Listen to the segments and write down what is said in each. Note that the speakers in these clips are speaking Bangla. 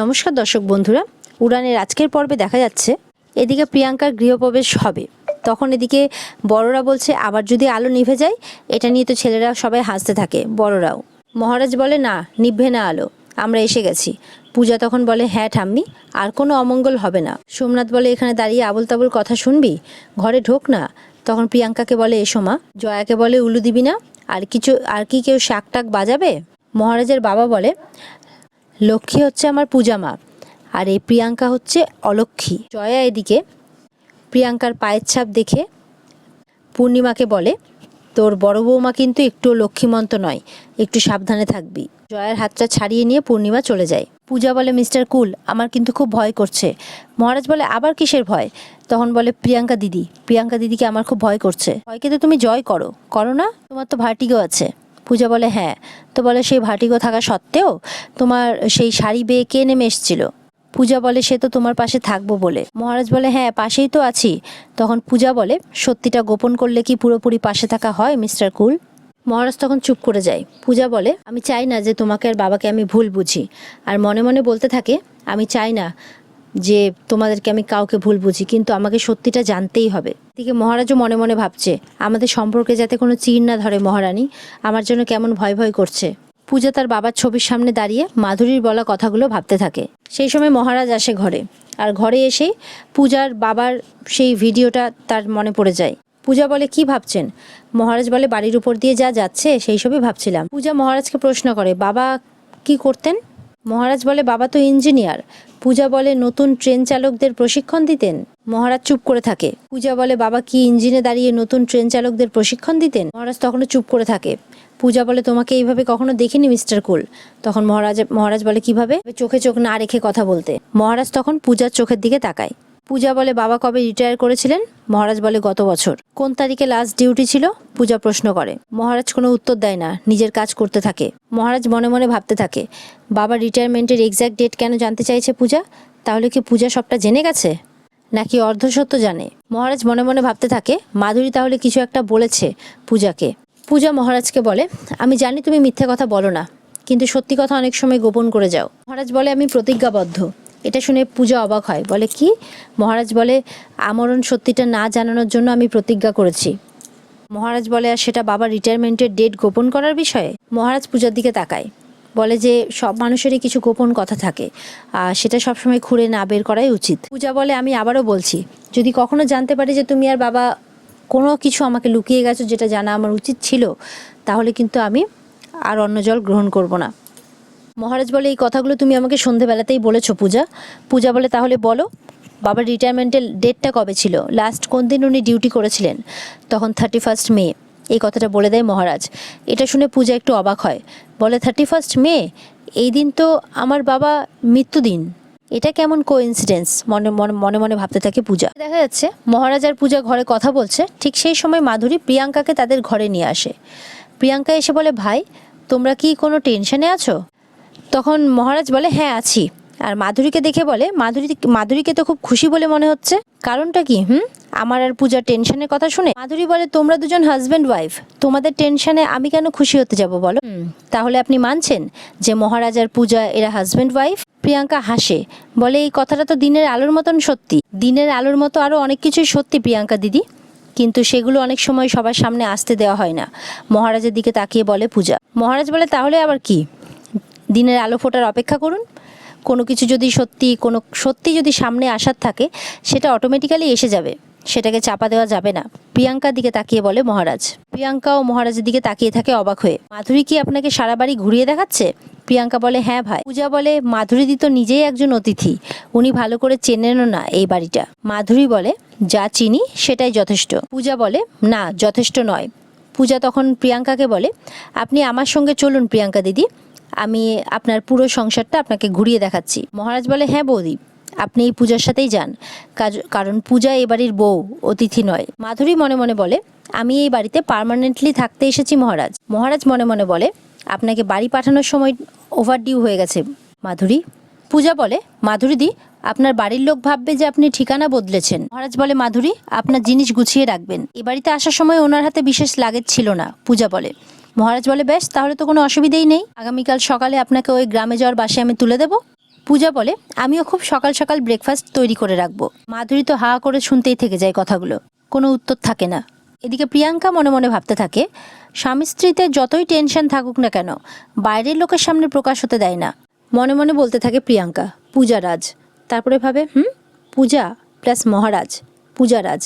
নমস্কার দর্শক বন্ধুরা, উড়ানের আজকের পর্বে দেখা যাচ্ছে এদিকে প্রিয়াঙ্কার গৃহপ্রবেশ হবে। তখন এদিকে বড়রা বলছে, আবার যদি আলো নিভে যায়, এটা নিয়ে তো ছেলেরা সবাই হাসতে থাকে, বড়রাও। মহারাজ বলে, না নিভবে না আলো, আমরা এসে গেছি। পূজা তখন বলে হ্যাঁ ঠাম্মি, আর কোনো অমঙ্গল হবে না। সোমনাথ বলে, এখানে দাঁড়িয়ে আবল তাবল কথা শুনবি? ঘরে ঢোক না। তখন প্রিয়াঙ্কাকে বলে, এসো মা। জয়াকে বলে, উলু দিবি না? আর কিছু, আর কি কেউ শাক টাক বাজাবে? মহারাজের বাবা বলে লক্ষ্মী হচ্ছে আমার পূজা মা, আর এই প্রিয়াঙ্কা হচ্ছে অলক্ষ্মী। জয়া এদিকে প্রিয়াঙ্কার পায়ের ছাপ দেখে পূর্ণিমাকে বলে, তোর বড় বৌমা কিন্তু একটু লক্ষ্মীমন্ত নয়, একটু সাবধানে থাকবি। জয়ার হাতটা ছাড়িয়ে নিয়ে পূর্ণিমা চলে যায়। পূজা বলে, মিস্টার কুল, আমার কিন্তু খুব ভয় করছে। মহারাজ বলে, আবার কিসের ভয়? তখন বলে, প্রিয়াঙ্কা দিদি, প্রিয়াঙ্কা দিদিকে আমার খুব ভয় করছে। ভয়কে তো তুমি জয় করো। করো না, তোমার তো ভার্টিগো আছে। পূজা বলে হ্যাঁ। তো বলে, সেই ভার্টিগো থাকা সত্ত্বেও তোমার সেই শাড়ি বেয়ে কে নেমে এসছিল? পূজা বলে, সে তো তোমার পাশে থাকব বলে। মহারাজ বলে হ্যাঁ পাশেই তো আছি। তখন পূজা বলে, সত্যিটা গোপন করলে কি পুরোপুরি পাশে থাকা হয়, মিস্টার কুল? মহারাজ তখন চুপ করে যায়। পূজা বলে, আমি চাই না যে তোমাকে আর বাবাকে আমি ভুল বুঝি। আর মনে মনে বলতে থাকে, আমি চাই না যে তোমাদেরকে আমি কাউকে ভুল বুঝি, কিন্তু আমাকে সত্যিটা জানতেই হবে। এদিকে মহারাজও মনে মনে ভাবছে, আমাদের সম্পর্কে যাতে কোনো চির না ধরে মহারানী, আমার জন্য কেমন ভয় ভয় করছে। পূজা তার বাবার ছবির সামনে দাঁড়িয়ে মাধুরীর বলা কথাগুলো ভাবতে থাকে। সেই সময় মহারাজ আসে ঘরে, আর ঘরে এসে পূজার বাবার সেই ভিডিওটা তার মনে পড়ে যায়। পূজা বলে, কি ভাবছেন? মহারাজ বলে, বাড়ির উপর দিয়ে যা যাচ্ছে, সেই সবই ভাবছিলাম। পূজা মহারাজকে প্রশ্ন করে, বাবা কি করতেন? মহারাজ বলে, বাবা তো ইঞ্জিনিয়ার পূজা বলে নতুন ট্রেন চালকদের প্রশিক্ষণ দিতেন? মহারাজ চুপ করে থাকে। পূজা বলে, বাবা কি ইঞ্জিনে দাঁড়িয়ে নতুন ট্রেন চালকদের প্রশিক্ষণ দিতেন? মহারাজ তখনও চুপ করে থাকে। পূজা বলে, তোমাকে এইভাবে কখনো দেখিনি, মিস্টার কুল। তখন মহারাজ মহারাজ বলে, কীভাবে? চোখে চোখ না রেখে কথা বলতে। মহারাজ তখন পূজার চোখের দিকে তাকায়। পূজা বলে বাবা কবে রিটায়ার করেছিলেন? মহারাজ বলে গত বছর। কোন তারিখে লাস্ট ডিউটি ছিল? পূজা প্রশ্ন করে। মহারাজ কোনো উত্তর দেয় না, নিজের কাজ করতে থাকে। মহারাজ মনে মনে ভাবতে থাকে, বাবা রিটায়ারমেন্টের এক্স্যাক্ট ডেট কেন জানতে চাইছে পূজা? তাহলে কি পূজা সবটা জেনে গেছে? নাকি অর্ধসত্য জানে? মহারাজ মনে মনে ভাবতে থাকে, মাধুরী তাহলে কিছু একটা বলেছে পূজাকে। পূজা মহারাজকে বলে, আমি জানি তুমি মিথ্যে কথা বলো না, কিন্তু সত্যি কথা অনেক সময় গোপন করে যাও। মহারাজ বলে, আমি প্রতিজ্ঞাবদ্ধ। এটা শুনে পূজা অবাক হয়। বলে, কি? মহারাজ বলে, আমরণ সত্যিটা না জানানোর জন্য আমি প্রতিজ্ঞা করেছি। মহারাজ বলে, আর সেটা বাবার রিটায়ারমেন্টের ডেট গোপন করার বিষয়ে? মহারাজ পূজার দিকে তাকায়। বলে যে, সব মানুষেরই কিছু গোপন কথা থাকে, আর সেটা সবসময় খুঁড়ে না বের করাই উচিত। পূজা বলে, আমি আবারও বলছি, যদি কখনো জানতে পারি যে তুমি আর বাবা কোনো কিছু আমাকে লুকিয়ে গেছো যেটা জানা আমার উচিত ছিল, তাহলে কিন্তু আমি আর অন্য জল গ্রহণ করব না। মহারাজ বলে, এই কথাগুলো তুমি আমাকে সন্ধেবেলাতেই বলেছ পূজা। পূজা বলে, তাহলে বলো, বাবার রিটায়ারমেন্টের ডেটটা কবে ছিল? লাস্ট কোন দিন উনি ডিউটি করেছিলেন? তখন থার্টি ফার্স্ট মে, এই কথাটা বলে দেয় মহারাজ। এটা শুনে পূজা একটু অবাক হয়। বলে থার্টি ফার্স্ট মে? এই দিন তো আমার বাবা মৃত্যুদিন। এটা কেমন কো কোইন্সিডেন্স মনে মনে মনে মনে ভাবতে থাকে পূজা। দেখা যাচ্ছে, মহারাজ আর পূজা ঘরে কথা বলছে। ঠিক সেই সময় মাধুরী প্রিয়াঙ্কাকে তাদের ঘরে নিয়ে আসে। প্রিয়াঙ্কা এসে বলে, ভাই, তোমরা কি কোনো টেনশনে আছো? তখন মহারাজ বলে হ্যাঁ আছি। আর মাধুরীকে দেখে বলে মাধুরী মাধুরীকে তো খুব খুশি বলে মনে হচ্ছে। কারণটা কি, হুম? আমার আর পূজার টেনশনের কথা শুনে মাধুরী বলে, তোমরা দুজন হাজব্যান্ড ওয়াইফ তোমাদের টেনশনে আমি কেন খুশি হতে যাব বলো? তাহলে আপনি মানছেন যে মহারাজ আর পূজা, এরা হাজব্যান্ড ওয়াইফ প্রিয়াঙ্কা হাসে, বলে, এই কথাটা তো দিনের আলোর মতন সত্যি। দিনের আলোর মতো আরও অনেক কিছুই সত্যি, প্রিয়াঙ্কা দিদি। কিন্তু সেগুলো অনেক সময় সবার সামনে আসতে দেওয়া হয় না। মহারাজের দিকে তাকিয়ে বলে পূজা। মহারাজ বলে, তাহলে আবার কি? দিনের আলো ফোটার অপেক্ষা করুন। কোনো কিছু যদি সত্যি, কোনো সত্যি যদি সামনে আসার থাকে, সেটা অটোমেটিক্যালি এসে যাবে। সেটাকে চাপা দেওয়া যাবে না। প্রিয়াঙ্কার দিকে তাকিয়ে বলে, মহারাজ। প্রিয়াঙ্কা ও মহারাজের দিকে তাকিয়ে থাকে অবাক হয়ে। মাধুরী কি আপনাকে সারা বাড়ি ঘুরিয়ে দেখাচ্ছে? প্রিয়াঙ্কা বলে হ্যাঁ ভাই। পূজা বলে মাধুরী দি তো নিজেই একজন অতিথি। উনি ভালো করে চেনেনও না এই বাড়িটা। মাধুরী বলে, যা চিনি, সেটাই যথেষ্ট। পূজা বলে, না, যথেষ্ট নয়। পূজা তখন প্রিয়াঙ্কাকে বলে, আপনি আমার সঙ্গে চলুন প্রিয়াঙ্কা দিদি। আমি আপনার পুরো সংসারটা আপনাকে ঘুরিয়ে দেখাচ্ছি। মহারাজ বলে হ্যাঁ বৌদি, আপনি এই পূজার সাথেই যান। কারণ পূজা এ বাড়ির বউ, অতিথি নয়। মাধুরী মনে মনে বলে, আমি এই বাড়িতে পার্মানেন্টলি থাকতে এসেছি মহারাজ। মহারাজ মনে মনে বলে, আপনাকে বাড়ি পাঠানোর সময় ওভারডিউ হয়ে গেছে। মাধুরী, পূজা বলে, মাধুরী দি, আপনার বাড়ির লোক ভাববে যে আপনি ঠিকানা বদলেছেন। মহারাজ বলে, মাধুরী, আপনার জিনিস গুছিয়ে রাখবেন। এ বাড়িতে আসার সময় ওনার হাতে বিশেষ লাগেজ ছিল না, পূজা বলে। মহারাজ বলে, বেশ, তাহলে তো কোনো অসুবিধেই নেই। আগামীকাল সকালে আপনাকে ওই গ্রামে যাওয়ার বাসে আমি তুলে দেবো। পূজা বলে, আমিও খুব সকাল সকাল ব্রেকফাস্ট তৈরি করে রাখব। মাধুরী তো হা করে শুনতেই থেকে যায় কথাগুলো। কোনো উত্তর থাকে না। এদিকে প্রিয়াঙ্কা মনে মনে ভাবতে থাকে, স্বামী স্ত্রীতে যতই টেনশন থাকুক না কেন, বাইরের লোকের সামনে প্রকাশ হতে দেয় না। মনে মনে বলতে থাকে প্রিয়াঙ্কা, পূজা রাজ। তারপরে ভাবে, হুম, পূজা প্লাস মহারাজ, পূজা রাজ।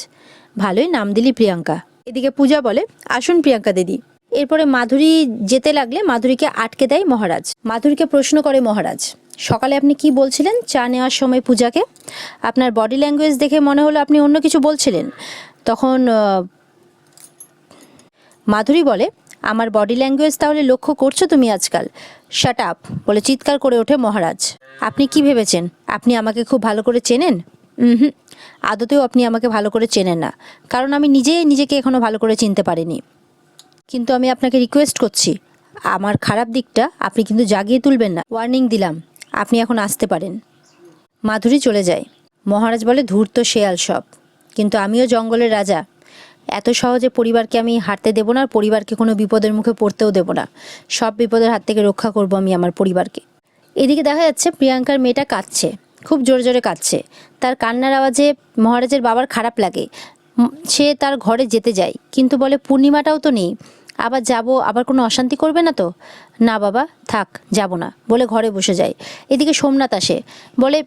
ভালোই নাম দিলি প্রিয়াঙ্কা। এদিকে পূজা বলে, আসুন প্রিয়াঙ্কা দিদি। এরপরে মাধুরী যেতে লাগলে মাধুরীকে আটকে দেয় মহারাজ। মাধুরীকে প্রশ্ন করে মহারাজ, সকালে আপনি কি বলছিলেন চা নেওয়ার সময় পূজাকে? আপনার বডি ল্যাঙ্গুয়েজ দেখে মনে হলো আপনি অন্য কিছু বলছিলেন। তখন মাধুরী বলে, আমার বডি ল্যাঙ্গুয়েজ তাহলে লক্ষ্য করছ তুমি আজকাল? শাট আপ বলে চিৎকার করে ওঠে মহারাজ। আপনি কি ভেবেছেন? আপনি আমাকে খুব ভালো করে চেনেন? হুম, আদতেও আপনি আমাকে ভালো করে চেনেন না, কারণ আমি নিজেই নিজেকে এখনও ভালো করে চিনতে পারিনি। কিন্তু আমি আপনাকে রিকোয়েস্ট করছি। আমার খারাপ দিকটা আপনি কিন্তু জাগিয়ে তুলবেন না। ওয়ার্নিং দিলাম, আপনি এখন আসতে পারেন। মাধুরী চলে যায়। মহারাজ বলে, ধূর্ত শেয়াল সব। কিন্তু আমিও জঙ্গলের রাজা। এত সহজে পরিবারকে আমি হারতে দেবো না আর পরিবারকে কোনো বিপদের মুখে পড়তেও দেবো না। সব বিপদের হাত থেকে রক্ষা করব আমি আমার পরিবারকে। এদিকে দেখা যাচ্ছে, প্রিয়াঙ্কার মেয়েটা কাঁদছে। খুব জোরে জোরে কাঁদছে। তার কান্নার আওয়াজে মহারাজের বাবার খারাপ লাগে। সে তার ঘরে যেতে যায়। কিন্তু বলে, পূর্ণিমাটাও তো নেই। আবার যাব, আবার কোনো অশান্তি করবে না তো? না বাবা, থাক, যাব না, বলে ঘরে বসে যায় এদিকে সোমনাথ আসে, বলে,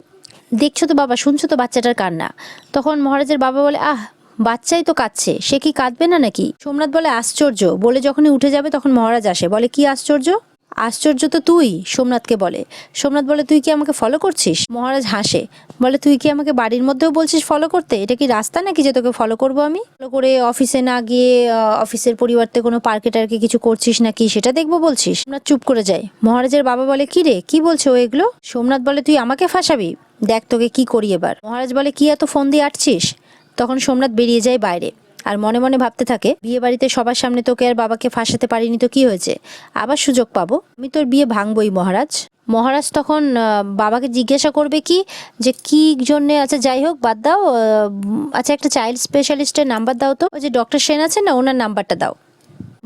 দেখছ তো বাবা, শুনছো তো বাচ্চাটার কান্না? তখন মহারাজের বাবা বলে, আহ, বাচ্চাই তো কাঁদছে, সে কি কাঁদবে না নাকি? সোমনাথ বলে, আশ্চর্য, বলে যখনই উঠে যাবে তখন মহারাজ আসে, বলে, কি আশ্চর্য? আশ্চর্য তো তুই, সোমনাথকে বলে। সোমনাথ বলে, তুই কি আমাকে ফলো করছিস? মহারাজ হাসে। বলে, তুই কি আমাকে বাড়ির মধ্যেও বলছিস ফলো করতে? এটা কি রাস্তা নাকি যে তোকে ফলো করব আমি? ফলো করে অফিসে না গিয়ে অফিসের পরিবর্তে কোনো পার্কে টার্কে কিছু করছিস নাকি, সেটা দেখব বলছিস? সোমনাথ চুপ করে যায়। মহারাজের বাবা বলে, কি রে, কি বলছো ও এগুলো? সোমনাথ বলে, তুই আমাকে ফাঁসাবি? দেখ তোকে কি করি এবার। মহারাজ বলে, কি এত ফোন দিয়ে আটছিস? তখন সোমনাথ বেরিয়ে যায় বাইরে। আর মনে মনে ভাবতে থাকে, বিয়ে বাড়িতে সবার সামনে তোকে আর বাবাকে ফাঁসাতে পারিনি তো কি হয়েছে? আবার সুযোগ পাবো? আমি তোর বিয়ে ভাঙবই, মহারাজ। মহারাজ তখন বাবাকে জিজ্ঞাসা করবে কি, যে কি জন্যে? আচ্ছা যাই হোক, বাদ দাও আচ্ছা একটা চাইল্ড স্পেশালিস্টের নাম্বার দাও তো। ওই যে ডক্টর সেন আছে না, ওনার নাম্বারটা দাও।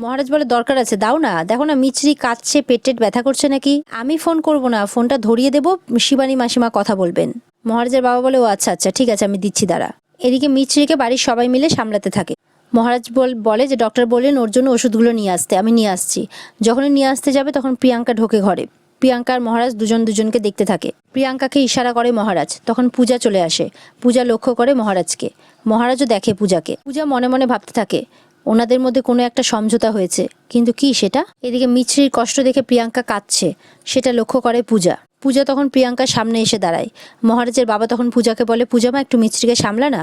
মহারাজ বলে, দরকার আছে, দাও না। দেখো না মিচড়ি কাঁদছে পেট টেট ব্যথা করছে নাকি? আমি ফোন করব না ফোনটা ধরিয়ে দেবো, শিবানী মাসিমা কথা বলবেন। মহারাজের বাবা বলে, ও আচ্ছা আচ্ছা ঠিক আছে, আমি দিচ্ছি, দাঁড়া। এদিকে মিচড়িকে বাড়ির সবাই মিলে সামলাতে থাকে। মহারাজ বল- যে, ডক্টর বললেন ওর জন্য ওষুধগুলো নিয়ে আসতে, আমি নিয়ে আসছি। যখনই নিয়ে আসতে যাবে, তখন প্রিয়াঙ্কা ঢোকে ঘরে। প্রিয়াঙ্কার মহারাজ দুজন দুজনকে দেখতে থাকে। প্রিয়াঙ্কাকে ইশারা করে মহারাজ, তখন পূজা চলে আসে। পূজা লক্ষ্য করে মহারাজকে। মহারাজও দেখে পূজাকে। পূজা মনে মনে ভাবতে থাকে, ওনাদের মধ্যে কোনো একটা সমঝোতা হয়েছে, কিন্তু কি সেটা? এদিকে মিছরির কষ্ট দেখে প্রিয়াঙ্কা কাঁদছে। সেটা লক্ষ্য করে পূজা। পূজা তখন প্রিয়াঙ্কার সামনে এসে দাঁড়ায়। মহারাজের বাবা তখন পূজাকে বলে, পূজা মা, একটু মিস্ত্রিকে সামলা না?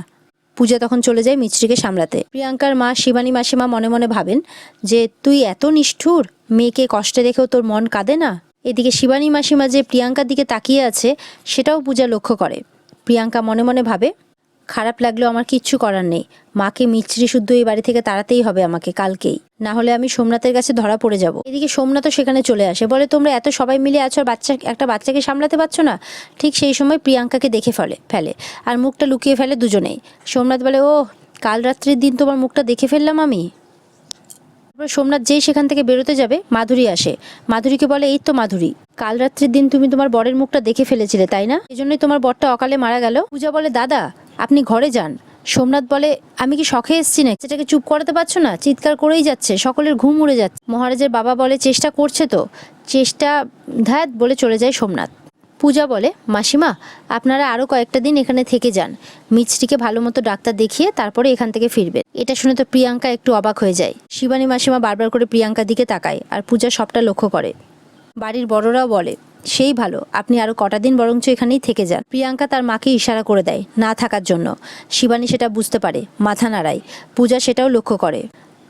পূজা তখন চলে যায় মিস্ত্রিকে সামলাতে। প্রিয়াঙ্কার মা, শিবানী মাসিমা মনে মনে ভাবেন যে, তুই এত নিষ্ঠুর, মেয়েকে কষ্টে দেখেও তোর মন কাঁদে না? এদিকে শিবানী মাসিমা যে প্রিয়াঙ্কার দিকে তাকিয়ে আছে, সেটাও পূজা লক্ষ্য করে। প্রিয়াঙ্কা মনে মনে ভাবে খারাপ লাগলেও আমার কিচ্ছু করার নেই। মাকে মিছরি শুদ্ধ এই বাড়ি থেকে তাড়াতেই হবে আমাকে কালকেই। না হলে আমি সোমনাথের কাছে ধরা পড়ে যাব। এদিকে সোমনাথও সেখানে চলে আসে। বলে, তোমরা এত সবাই মিলে আছো আর বাচ্চা, একটা বাচ্চাকে সামলাতে পারছ না? ঠিক সেই সময় প্রিয়াঙ্কাকে দেখে ফেলে ফেলে। আর মুখটা লুকিয়ে ফেলে দুজনেই। সোমনাথ বলে ও কাল রাত্রির দিন তোমার মুখটা দেখে ফেললাম আমি। তারপর সোমনাথ যেই সেখান থেকে বেরোতে যাবে, মাধুরী আসে। মাধুরীকে বলে, এই তো মাধুরী, কাল রাত্রির দিন তুমি তোমার বরের মুখটা দেখে ফেলেছিলে, তাই না? এই জন্যই তোমার বরটা অকালে মারা গেল। পূজা বলে, দাদা আপনি ঘরে যান। সোমনাথ বলে, আমি কি শখে এসছি না সেটাকে চুপ করাতে পারছ না? চিৎকার করেই যাচ্ছে, সকলের ঘুম উড়ে যাচ্ছে। মহারাজের বাবা বলে, চেষ্টা করছে তো। চেষ্টা ধ্যাত, বলে চলে যায় সোমনাথ। পূজা বলে, মাসিমা, আপনারা আরও কয়েকটা দিন এখানে থেকে যান। মিছরিকে ভালো মতো ডাক্তার দেখিয়ে তারপরে এখান থেকে ফিরবে এটা শুনে তো প্রিয়াঙ্কা একটু অবাক হয়ে যায়। শিবানী মাসিমা বারবার করে প্রিয়াঙ্কার দিকে তাকায়, আর পূজা সবটা লক্ষ্য করে। বাড়ির বড়রাও বলে সেই ভালো। আপনি আরও কটা দিন বরঞ্চ এখানেই থেকে যান। প্রিয়াঙ্কা তার মাকে ইশারা করে দেয় না থাকার জন্য। শিবানী সেটা বুঝতে পারে, মাথা নাড়ায়। পূজা সেটাও লক্ষ্য করে।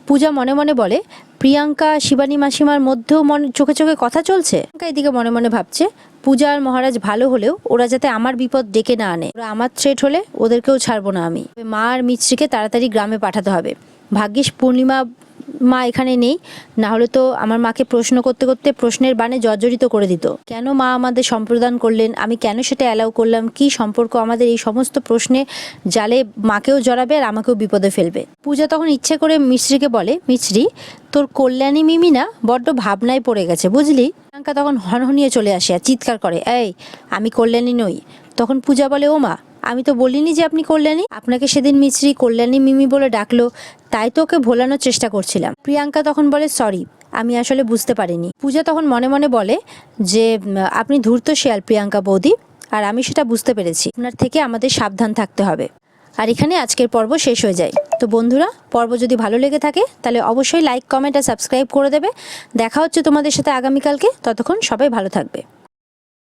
পূজা মনে মনে বলে, প্রিয়াঙ্কা, শিবানী মাসিমার মধ্যেও মনে, চোখে চোখে কথা চলছে? প্রিয়াঙ্কা এদিকে মনে মনে ভাবছে, পূজা আর মহারাজ ভালো হলেও ওরা যাতে আমার বিপদ ডেকে না আনে। ওরা আমার থ্রেট হলে ওদেরকেও ছাড়বো না আমি। মা আর মিছরিকে তাড়াতাড়ি গ্রামে পাঠাতে হবে। ভাগ্যিস পূর্ণিমা মা এখানে নেই না হলে তো আমার মাকে প্রশ্ন করতে করতে প্রশ্নের বানে জর্জরিত করে দিত। কেন মা আমাদের সম্প্রদান করলেন? আমি কেন সেটা অ্যালাউ করলাম? কি সম্পর্ক আমাদের এই সমস্ত প্রশ্নে জালে মাকেও জড়াবে আর আমাকেও বিপদে ফেলবে? পূজা তখন ইচ্ছে করে মিশ্রিকে বলে মিশ্রি তোর কল্যাণী মিমি না বড্ড ভাবনায় পড়ে গেছে, বুঝলি? প্রিয়াঙ্কা তখন হনহনিয়ে চলে আসে আর চিৎকার করে, এই, আমি কল্যাণী নই। তখন পূজা বলে, ও মা আমি তো বলিনি যে আপনি কল্যাণী। আপনাকে সেদিন মিছরি কল্যাণী মিমি বলে ডাকলো, তাই তো ওকে ভোলানোর চেষ্টা করছিলাম। প্রিয়াঙ্কা তখন বলে, সরি, আমি আসলে বুঝতে পারিনি। পূজা তখন মনে মনে বলে যে আপনি ধূর্ত শেয়াল প্রিয়াঙ্কা বৌদি, আর আমি সেটা বুঝতে পেরেছি। আপনার থেকে আমাদের সাবধান থাকতে হবে। আর এখানে আজকের পর্ব শেষ হয়ে যায়। তো বন্ধুরা, পর্ব যদি ভালো লেগে থাকে, তাহলে অবশ্যই লাইক, কমেন্ট আর সাবস্ক্রাইব করে দেবে। দেখা হচ্ছে তোমাদের সাথে আগামীকালকে। ততক্ষণ সবাই ভালো থাকবে।